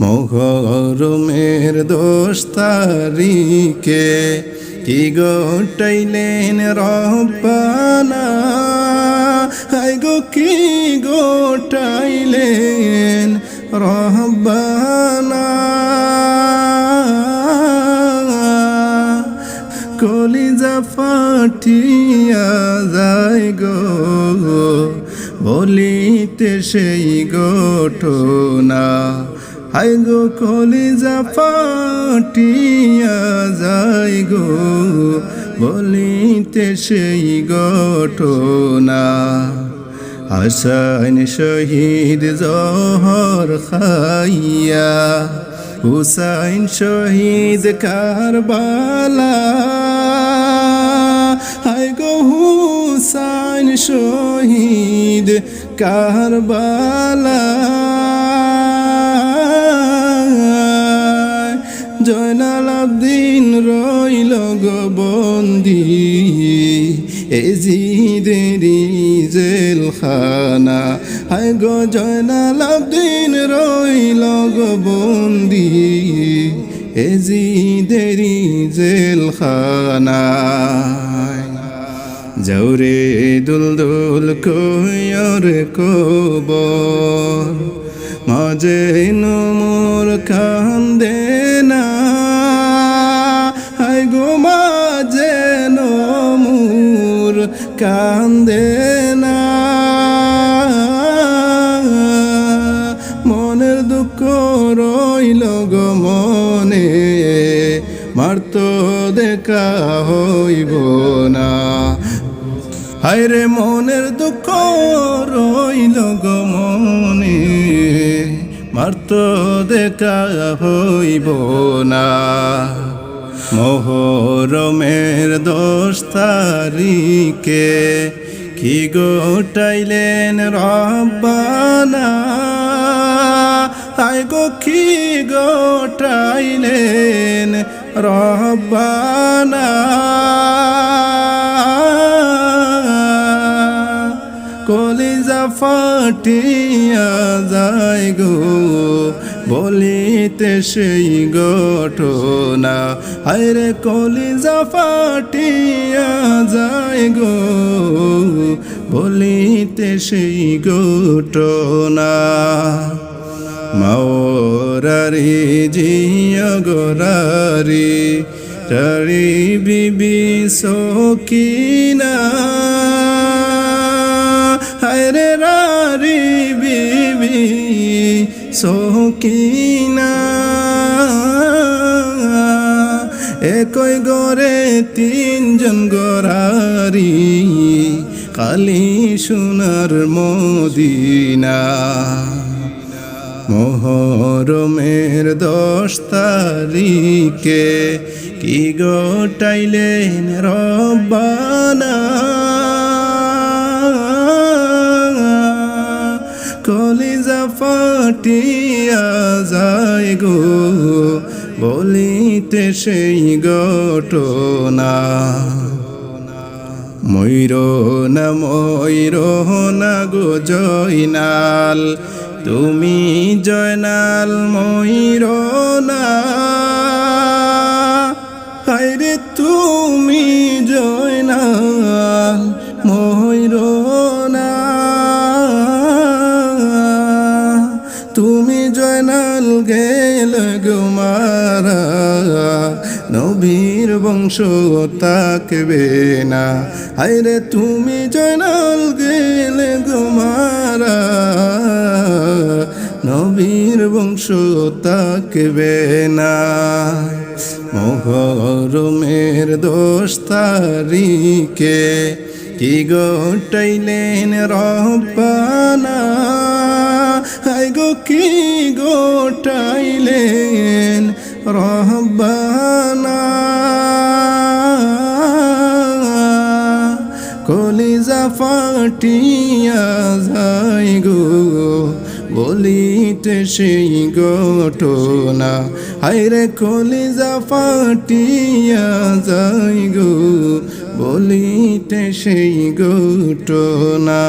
মোহরমের দোষ তারিকে কি গোটাইলেন রব্বানা? হাই গো, কি গোটাইলেন রব্বানা? কলিজা ফাটিয়া যায় গো, বলিতে সেই ঘটনা। হাই গো কলিজা ফাটিয়া যায় গো, বলিতে সেই ঘটনা। হাসান শহীদ জহর খাইয়া, হুসাইন শহীদ কারবালা। হাই গো হুসাইন শহীদ কারবালা। রইল গো বন্দি এজিদেরি জেলখানা। হাই গো জয়নাল আব্দিন রইল গো বন্দি এজিদেরি জেলখানা। জৌরে দুল দুল কয়র কব মাঝে নমর কান্দে কান্দে না। মনের দুঃখ রইল গো মনে মারত দেখা হইব না। হায়রে মনের দুঃখ রইল গো মনে মারত দেখা হইব না। মোহরমের দোষ তারিকে কি গোটাইলেন রব্বানা? আই গো, কি গোটাইলেন রব্বানা? কলিজা ফাটিয়া যায় গো বলিতে সেই ঘটনা। হায়রে কলিজা ফাটিয়া যায় গো। বলিতে সেই ঘটনা। মাওরারি জিয়া গোরারি, রারি বিবি সকিনা হায়রে রারি সকিনা একই গরে তিনজন গরারি কালি সোনার মদিনা। মোহরমের দশ তারিখে কি গোটাইলেন রব্বানা? ফাটিয়া যায় গো, বলিতে সেই ঘটনা। ময়ূর না ময়ূর না গো জয়নাল, তুমি জয়নাল ময়ূর না। তুমি জয়নাল ময়ূর গুমারা নবীর বংশ তাকবে না। হায়রে তুমি জয়নাল গেলে গুমারা নবীর বংশ তাকবে না। মোহরমের দোষ তারিকে কি গোটাইলেন রব্বানা হাই গো, কি গোটাইলেন রব্বানা কলিজা ফাটিয়া যায় গো, বলিতে সেই ঘটনা। হাইরে কলিজা ফাটিয়া যায় গো, বলিতে সেই ঘটনা।